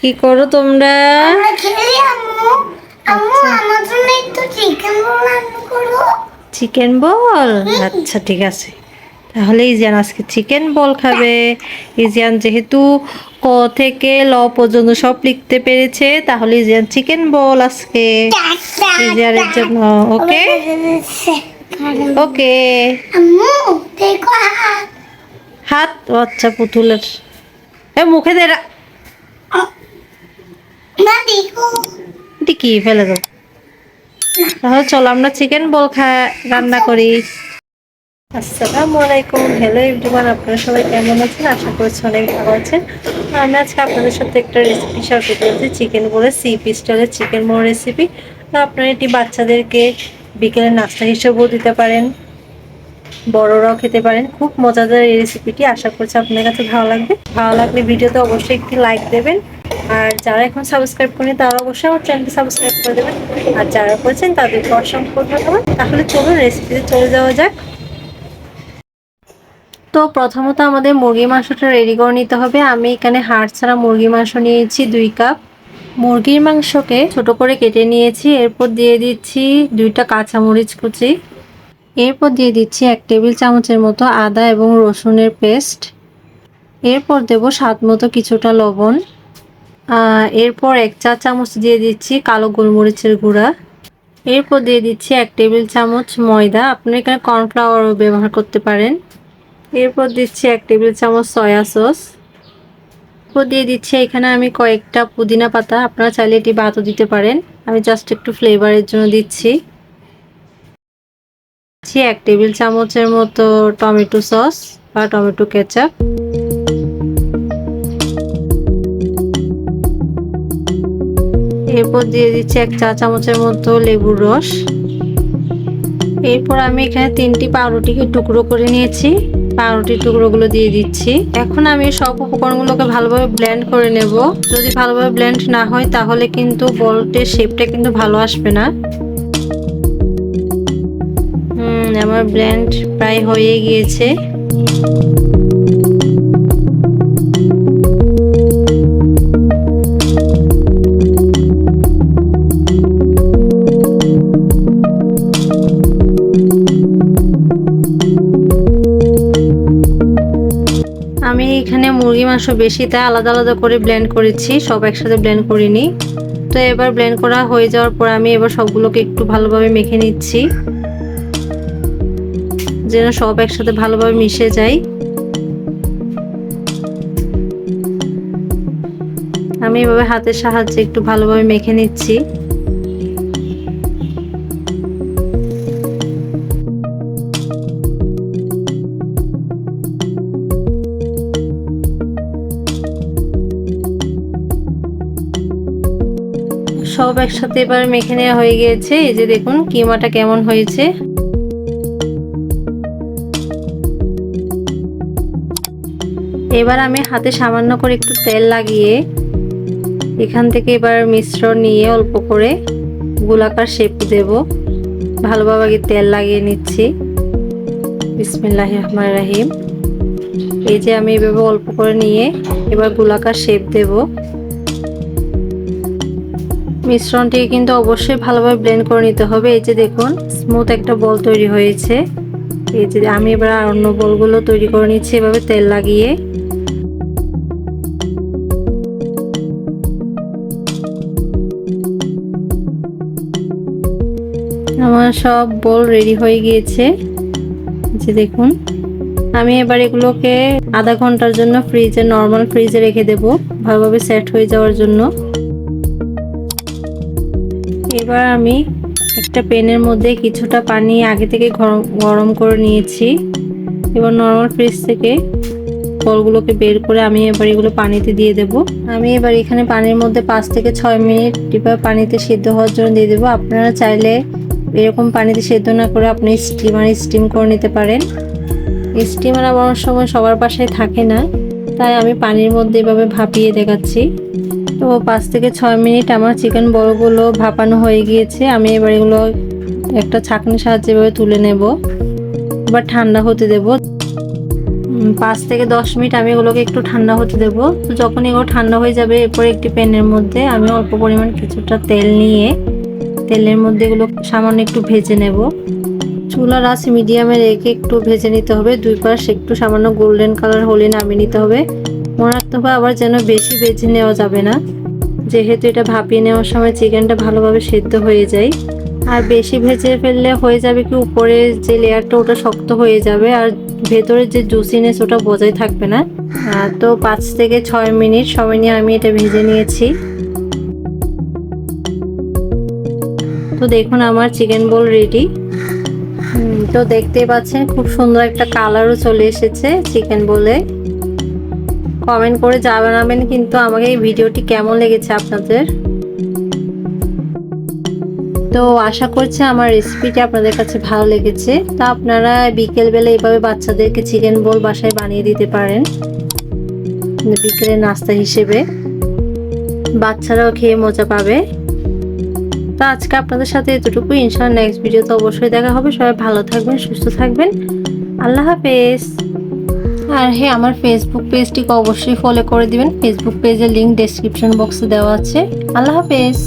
কি করো তোমরা? চিকেন চিকেন বল আচ্ছা। ঠিক আছে। তাহলে ইজিয়ান আজকে চিকেন বল খাবে। ইজিয়ান যেহেতু ক থেকে ল পর্যন্ত সব লিখতে পেরেছে তাহলে ইজিয়ান চিকেন বল আজকে। ইজিয়ানের জন্য ওকে? ওকে। দেখো হাত। আচ্ছা পুতুলের। এ মুখে দে কি? ফেলে দাও তাহলে চলো আমরা চিকেন বল খা রান্না করি। আসসালামু আলাইকুম। হ্যালো এভরিওয়ান আপনারা সবাই কেমন আছেন? আশা করছি অনেক ভালো আছেন। আমি আজকে আপনাদের সাথে একটা রেসিপি শেয়ার করতে যাচ্ছি। চিকেন বলে সি পি স্টাইলের চিকেন মোড় রেসিপি আপনারা এটি বাচ্চাদেরকে বিকেলে নাস্তা হিসেবেও দিতে পারেন। বড়রাও খেতে পারেন। খুব মজাদার এই রেসিপিটি আশা করছি আপনাদের কাছে ভালো লাগবে। ভালো লাগলে ভিডিওতে অবশ্যই একটি লাইক দেবেন। আর যারা এখন সাবস্ক্রাইব করেনি তারা অবশ্যই আমার চ্যানেলটি সাবস্ক্রাইব করে দেবেন। আর যারা করেছেন, তাদেরকে অসংখ্য ধন্যবাদ। তাহলে চলুন রেসিপিতে চলে যাওয়া যাক। তো প্রথমত আমাদের মুরগি মাংসটা রেডি করে নিতে হবে। আমি এখানে হাড় ছাড়া মুরগি মাংস নিয়েছি দুই কাপ মুরগির মাংসকে ছোট করে কেটে নিয়েছি। এরপর দিয়ে দিচ্ছি দুইটা কাঁচামরিচ কুচি। এরপর দিয়ে দিচ্ছি এক টেবিল চামচের মতো আদা এবং রসুনের পেস্ট। এরপর দেব স্বাদ মতো কিছুটা লবণ। এরপর এক চা চামচ দিয়ে দিচ্ছি কালো গোলমরিচের গুঁড়া। এরপর দিয়ে দিচ্ছি এক টেবিল চামচ ময়দা। আপনি এখানে কর্নফ্লাওয়ারও ব্যবহার করতে পারেন। এরপর দিচ্ছি এক টেবিল চামচ সয়া সস। এরপর দিয়ে দিচ্ছি এখানে আমি কয়েকটা পুদিনা পাতা। আপনারা চাইলে এটি বাতও দিতে পারেন। আমি জাস্ট একটু ফ্লেভারের জন্য দিচ্ছি। দিচ্ছি এক টেবিল চামচের মতো টমেটো সস বা টমেটো কেচাপ। এরপর দিয়ে দিচ্ছি এক চা চামচের মতো লেবুর রস। এরপর আমি এখানে তিনটি পাউরুটিকে টুকরো করে নিয়েছি। পাউরুটির টুকরোগুলো দিয়ে দিচ্ছি। এখন আমি সব উপকরণগুলোকে ভালোভাবে ব্লেন্ড করে নেব। যদি ভালোভাবে ব্লেন্ড না হয়, তাহলে কিন্তু বলটের শেপটা কিন্তু ভালো আসবে না। আমার ব্লেন্ড প্রায় হয়ে গিয়েছে। আমি এখানে মুরগি, মাংস বেশি, তাই আলাদা আলাদা করে ব্লেন্ড করেছি, সব একসাথে ব্লেন্ড করিনি। তো এবার ব্লেন্ড করা হয়ে যাওয়ার পর আমি এবার সবগুলোকে একটু ভালোভাবে মেখে নিচ্ছি। যেন সব একসাথে ভালোভাবে মিশে যায়। আমি এভাবে হাতের সাহায্যে একটু ভালোভাবে মেখে নিচ্ছি। সব একসাথে এবার মেখে নেওয়া হয়ে গিয়েছে। এই যে দেখুন, কিমাটা কেমন হয়েছে। এবার আমি হাতে সামান্য করে একটু তেল লাগিয়ে এখান থেকে এবার মিশ্রণ নিয়ে অল্প করে গোলাকার শেপ দেব। ভালোভাবে আগে তেল লাগিয়ে নিচ্ছি। বিসমিল্লাহ রহমান রাহিম। এই যে আমি এভাবে অল্প করে নিয়ে এবার গোলাকার শেপ দেবো। মিশ্রণটি কিন্তু অবশ্যই ভালোভাবে ব্লেন্ড করে নিতে হবে। এই যে দেখুন স্মুথ একটা বল তৈরি হয়েছে। এই যে আমি এবার অন্য বলগুলো তৈরি করে নিচ্ছি, এভাবে তেল লাগিয়ে। আমার সব বল রেডি হয়ে গিয়েছে। যে দেখুন, আমি এবার এগুলোকে আধা ঘণ্টার জন্য ফ্রিজে নর্মাল ফ্রিজে রেখে দেব, ভালোভাবে সেট হয়ে যাওয়ার জন্য। এবার আমি একটা পেনের মধ্যে কিছুটা পানি আগে থেকে গরম গরম করে নিয়েছি। এবার নর্মাল ফ্রিজ থেকে ফলগুলোকে বের করে আমি এবার এগুলো পানিতে দিয়ে দেব। আমি এবার এখানে পানির মধ্যে পাঁচ থেকে ছয় মিনিট টিপা পানিতে সিদ্ধ হওয়ার জন্য দিয়ে দেবো। আপনারা চাইলে এরকম পানিতে সেদ্ধ না করে আপনি স্টিমার স্টিম করে নিতে পারেন। স্টিমার অনেক সময় সবার বাসায় থাকে না, তাই আমি পানির মধ্যে এভাবে ভাপিয়ে দেখাচ্ছি। তো পাঁচ থেকে ছয় মিনিট আমার চিকেন বড়গুলো ভাপানো হয়ে গিয়েছে, আমি এবার এগুলো একটা ছাঁকনির সাহায্যে এভাবে তুলে নেব এবার ঠান্ডা হতে দেব। পাঁচ থেকে দশ মিনিট আমি এগুলোকে একটু ঠান্ডা হতে দেবো। তো যখন এগুলো ঠান্ডা হয়ে যাবে, এরপর একটি প্যানের মধ্যে আমি অল্প পরিমাণ কিছুটা তেল নিয়ে তেলের মধ্যে এগুলো সামান্য একটু ভেজে নেব। চুলার আঁচ মিডিয়ামে রেখে একটু ভেজে নিতে হবে। দুই পাশ একটু সামান্য গোল্ডেন কালার হলে নামিয়ে নিতে হবে। মনে রাখতে হবে আবার যেন বেশি ভেজে নেওয়া যাবে না। যেহেতু এটা ভাপিয়ে নেওয়ার সময় চিকেনটা ভালোভাবে সেদ্ধ হয়ে যায়। আর বেশি ভেজে ফেললে হয়ে যাবে কি উপরে যে লেয়ারটা ওটা শক্ত হয়ে যাবে আর ভেতরের যে জুসিনেস ওটা বজায় থাকবে না। তো পাঁচ থেকে ছয় মিনিট সময় নিয়ে আমি এটা ভেজে নিয়েছি। তো দেখুন আমার চিকেন বোল রেডি তো দেখতেই পাচ্ছেন খুব সুন্দর একটা কালারও চলে এসেছে চিকেন বলে কমেন্ট করে জানাবেন কিন্তু আমাকে এই ভিডিওটি কেমন লেগেছে আপনাদের। তো আশা করছি আমার রেসিপিটি আপনাদের কাছে ভালো লেগেছে। তা আপনারা বিকেলবেলা এইভাবে বাচ্চাদেরকে চিকেন বোল বাসায় বানিয়ে দিতে পারেন। বিকেলের নাস্তা হিসেবে। বাচ্চারাও খেয়ে মজা পাবে। তো আজকে আপনাদের সাথে এতটুকু ইনশাল নেক্সট ভিডিওতে অবশ্যই দেখা হবে। সবাই ভালো থাকবেন, সুস্থ থাকবেন। আল্লাহ হাফেজ। আর হ্যাঁ আমার ফেসবুক পেজটিকে অবশ্যই ফলো করে দিবেন। ফেসবুক পেজের লিঙ্ক ডেসক্রিপশন বক্সে দেওয়া আছে। আল্লাহ হাফেজ।